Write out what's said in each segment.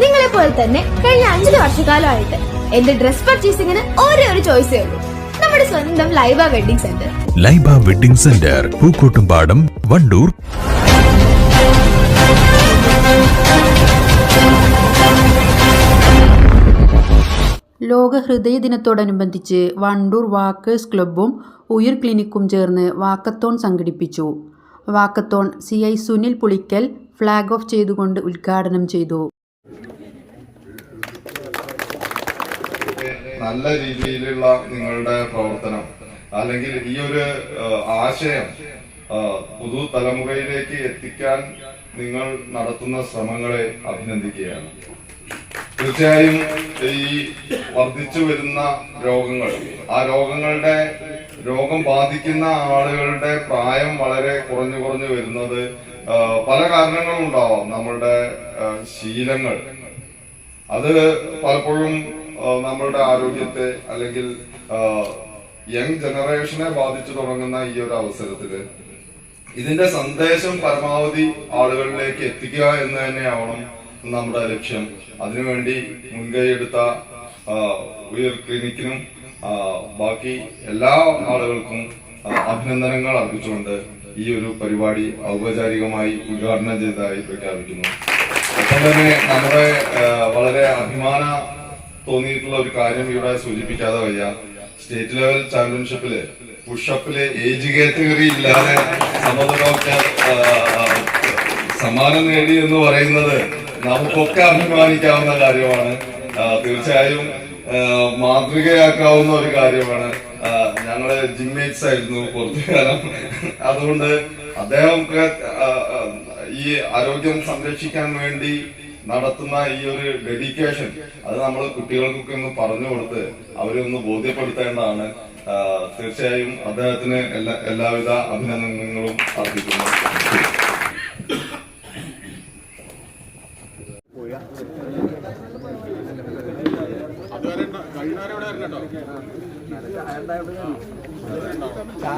നിങ്ങളെ പോലെ തന്നെ കഴിഞ്ഞ അഞ്ചു വർഷക്കാലമായിട്ട് എന്റെ ഡ്രസ് പർച്ചേസിംഗിന് ഒരേ ഒരു ചോയ്സേ ഉള്ളൂ. നമ്മുടെ സ്വന്തം Laiba wedding centre Laiba wedding centre Pookkottumpadam Wandoor. ലോക ഹൃദയ ദിനത്തോടനുബന്ധിച്ച് വണ്ടൂർ വാക്കേഴ്സ് ക്ലബ്ബും ഉയിർ ക്ലിനിക്കും ചേർന്ന് വാക്കത്തോൺ സംഘടിപ്പിച്ചു. Walkathon C I Sunil Pulikkal flag off ചെയ്തുകൊണ്ട് ഉദ്ഘാടനം ചെയ്തു. നല്ല രീതിയിലുള്ള നിങ്ങളുടെ പ്രവർത്തനം അല്ലെങ്കിൽ ഈ ഒരു ആശയം പുതു പുതുതലമുറയിലേക്ക് എത്തിക്കാൻ നിങ്ങൾ നടത്തുന്ന ശ്രമങ്ങളെ അഭിനന്ദിക്കുകയാണ്. തീർച്ചയായും ഈ വർദ്ധിച്ചു വരുന്ന രോഗങ്ങൾ ആ രോഗങ്ങളുടെ രോഗം ബാധിക്കുന്ന ആളുകളുടെ പ്രായം വളരെ കുറഞ്ഞു കുറഞ്ഞു വരുന്നത് പല കാരണങ്ങളും ഉണ്ടാവാം നമ്മളുടെ ശീലങ്ങൾ. അത് പലപ്പോഴും നമ്മളുടെ ആരോഗ്യത്തെ അല്ലെങ്കിൽ യങ് ജനറേഷനെ ബാധിച്ചു തുടങ്ങുന്ന ഈ ഒരു അവസരത്തിൽ ഇതിന്റെ സന്ദേശം പരമാവധി ആളുകളിലേക്ക് എത്തിക്കുക എന്ന് തന്നെയാവണം നമ്മുടെ ലക്ഷ്യം. അതിനുവേണ്ടി മുൻകൈയെടുത്ത ഉയർ ക്ലിനിക്കിനും ബാക്കി എല്ലാ ആളുകൾക്കും അഭിനന്ദനങ്ങൾ അർപ്പിച്ചുകൊണ്ട് ഈ ഒരു പരിപാടി ഔപചാരികമായി ഉദ്ഘാടനം ചെയ്തതായി പ്രഖ്യാപിക്കുന്നു. ഒപ്പം തന്നെ നമ്മുടെ വളരെ അഭിമാന തോന്നിയിട്ടുള്ള ഒരു കാര്യം ഇവിടെ സൂചിപ്പിക്കാതെ വയ്യ. സ്റ്റേറ്റ് ലെവൽ ചാമ്പ്യൻഷിപ്പിൽ പുഷപ്പിൽ ഏജ് കാറ്റഗറി ഇല്ലാതെ സമത ഡോക്ടർ ആ, ആ, സമ്മാനം നേടി എന്ന് പറയുന്നത് നമുക്കൊക്കെ അഭിമാനിക്കാവുന്ന കാര്യമാണ്. തീർച്ചയായും മാതൃകയാക്കാവുന്ന ഒരു കാര്യമാണ്. ഞങ്ങൾ ജിമ്മേറ്റ്സ് ആയിരുന്നു കുറച്ചു അതുകൊണ്ട് അദ്ദേഹം ആ, ആ, ഈ ആരോഗ്യം സംരക്ഷിക്കാൻ വേണ്ടി നടത്തുന്ന ഈ ഒരു ഡെഡിക്കേഷൻ അത് നമ്മൾ കുട്ടികൾക്കൊക്കെ ഒന്ന് പറഞ്ഞു കൊടുത്ത് അവരെ ഒന്ന് ബോധ്യപ്പെടുത്തേണ്ടതാണ്. തീർച്ചയായും അദ്ദേഹത്തിന് എല്ലാ എല്ലാവിധ അഭിനന്ദനങ്ങളും അർപ്പിക്കുന്നു.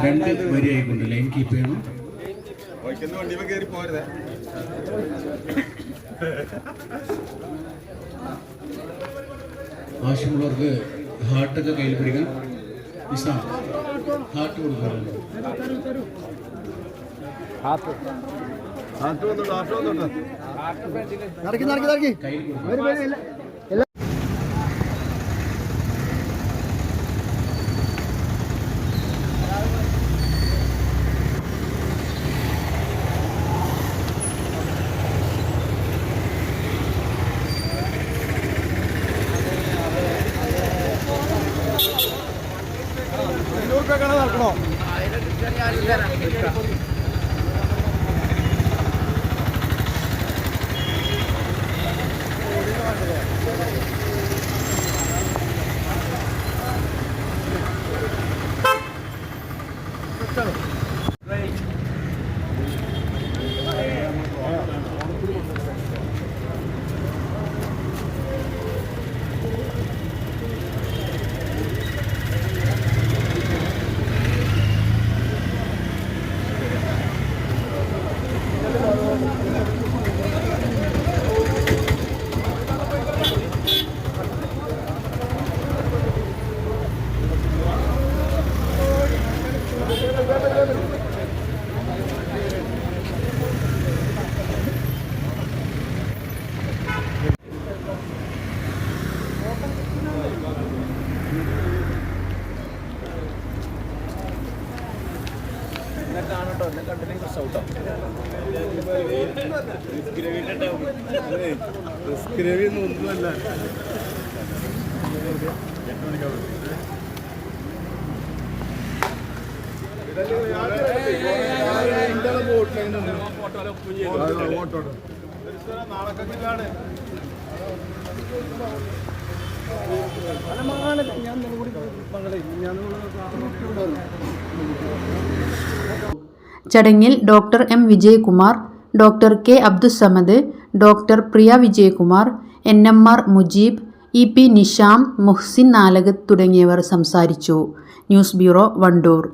രണ്ട് വരിയായിക്കൊണ്ട് ലൈൻ കീപ്പ് ചെയ്യണം. ആവശ്യമുള്ളവർക്ക് ഹാർട്ടൊക്കെ കയ്യിൽ പിടിക്കാം നിസാം ഹാർട്ട് കൊടുക്കാറുണ്ട് കയ്യിൽ കൊടുക്കാം. です。ഇതൊക്കെയാണ് കേട്ടോ. എന്നെ കണ്ടില്ലെങ്കിൽ ഒന്നും ഞാൻ നിങ്ങളുടെ പങ്കെടുക്കും ഞാൻ ചടങ്ങിൽ doctor M Vijayakumar doctor K Abdussamad doctor Priya Vijayakumar N M R Mujeeb E P Nisham Muhsin Nalakath തുടങ്ങിയവർ സംസാരിച്ചു. News bureau Wandoor.